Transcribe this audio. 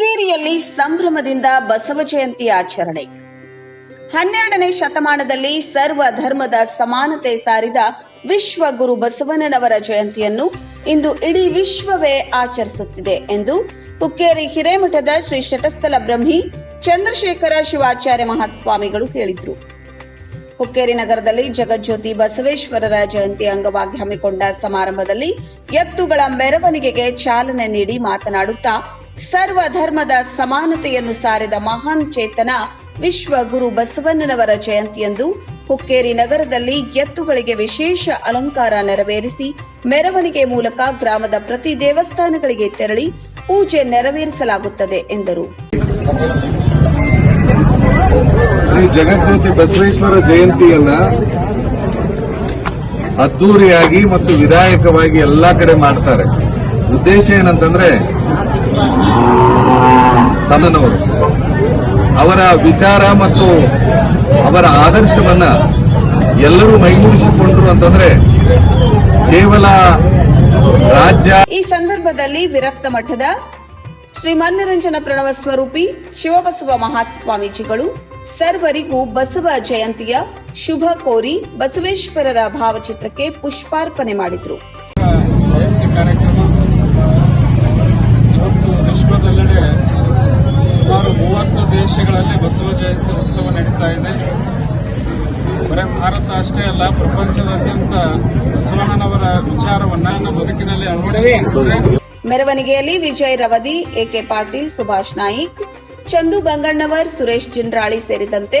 ಹುಕ್ಕೇರಿಯಲ್ಲಿ ಸಂಭ್ರಮದಿಂದ ಬಸವ ಜಯಂತಿ ಆಚರಣೆ. ಹನ್ನೆರಡನೇ ಶತಮಾನದಲ್ಲಿ ಸರ್ವ ಧರ್ಮದ ಸಮಾನತೆ ಸಾರಿದ ವಿಶ್ವ ಗುರು ಬಸವಣ್ಣನವರ ಜಯಂತಿಯನ್ನು ಇಂದು ಇಡೀ ವಿಶ್ವವೇ ಆಚರಿಸುತ್ತಿದೆ ಎಂದು ಹುಕ್ಕೇರಿ ಹಿರೇಮಠದ ಶ್ರೀ ಶಟಸ್ಥಲ ಬ್ರಹ್ಮಿ ಚಂದ್ರಶೇಖರ ಶಿವಾಚಾರ್ಯ ಮಹಾಸ್ವಾಮಿಗಳು ಹೇಳಿದರು. ಹುಕ್ಕೇರಿ ನಗರದಲ್ಲಿ ಜಗಜ್ಯೋತಿ ಬಸವೇಶ್ವರರ ಜಯಂತಿ ಅಂಗವಾಗಿ ಹಮ್ಮಿಕೊಂಡ ಸಮಾರಂಭದಲ್ಲಿ ಎತ್ತುಗಳ ಮೆರವಣಿಗೆಗೆ ಚಾಲನೆ ನೀಡಿ ಮಾತನಾಡುತ್ತಾ ಸರ್ವ ಧರ್ಮದ ಸಮಾನತೆಯನ್ನು ಸಾರಿದ ಮಹಾನ್ ಚೇತನ ವಿಶ್ವ ಗುರು ಬಸವಣ್ಣನವರ ಜಯಂತಿಯಂದು ಹುಕ್ಕೇರಿ ನಗರದಲ್ಲಿ ಎತ್ತುಗಳಿಗೆ ವಿಶೇಷ ಅಲಂಕಾರ ನೆರವೇರಿಸಿ ಮೆರವಣಿಗೆ ಮೂಲಕ ಗ್ರಾಮದ ಪ್ರತಿ ದೇವಸ್ಥಾನಗಳಿಗೆ ತೆರಳಿ ಪೂಜೆ ನೆರವೇರಿಸಲಾಗುತ್ತದೆ ಎಂದರು. ಶ್ರೀ ಜಗಜ್ಯೋತಿ ಬಸವೇಶ್ವರ ಜಯಂತಿಯನ್ನ ಅದ್ದೂರಿಯಾಗಿ ಮತ್ತು ವಿಧಾಯಕವಾಗಿ ಎಲ್ಲಾ ಕಡೆ ಮಾಡ್ತಾರೆ. ಉದ್ದೇಶ ಏನಂತಂದ್ರೆ, ಸದನವರು, ಅವರ ವಿಚಾರ ಮತ್ತು ಅವರ ಆದರ್ಶವನ್ನ ಎಲ್ಲರೂ ಮೈಗೂಡಿಸಿಕೊಂಡ್ರು ಅಂತಂದ್ರೆ, ಕೇವಲ ರಾಜ್ಯ ಈ ಸಂದರ್ಭದಲ್ಲಿ ವಿರಕ್ತ ಮಠದ ಶ್ರೀ ಮನ್ನರಂಜನ ಪ್ರಣವ ಸ್ವರೂಪಿ ಶಿವಬಸವ ಮಹಾಸ್ವಾಮೀಜಿಗಳು ಸರ್ವರಿಗೂ ಬಸವ ಜಯಂತಿಯ ಶುಭ ಕೋರಿ ಬಸವೇಶ್ವರರ ಭಾವಚಿತ್ರಕ್ಕೆ ಪುಷ್ಪಾರ್ಪಣೆ ಮಾಡಿದರು. ಬಸವ ಜಯಂತಿ ಉತ್ಸವ ನಡೀತಾ ಇದೆ. ಬರೀ ಭಾರತ ಅಷ್ಟೇ ಅಲ್ಲ, ಪ್ರಪಂಚದಾದ್ಯಂತ ಬಸವಣ್ಣನವರ ವಿಚಾರವನ್ನ ಬದುಕಿನಲ್ಲಿ ಅಳವಡಿಸಿಕೊಂಡ್ರೆ. ಮೆರವಣಿಗೆಯಲ್ಲಿ ವಿಜಯ್ ರವದಿ, ಎಕೆ ಪಾಟೀಲ್, ಸುಭಾಷ್ ನಾಯಿಕ್, ಚಂದು ಗಂಗಣ್ಣವರ್ ಸುರೇಶ್ ಜಿಂಡ್ರಾಳಿ ಸೇರಿದಂತೆ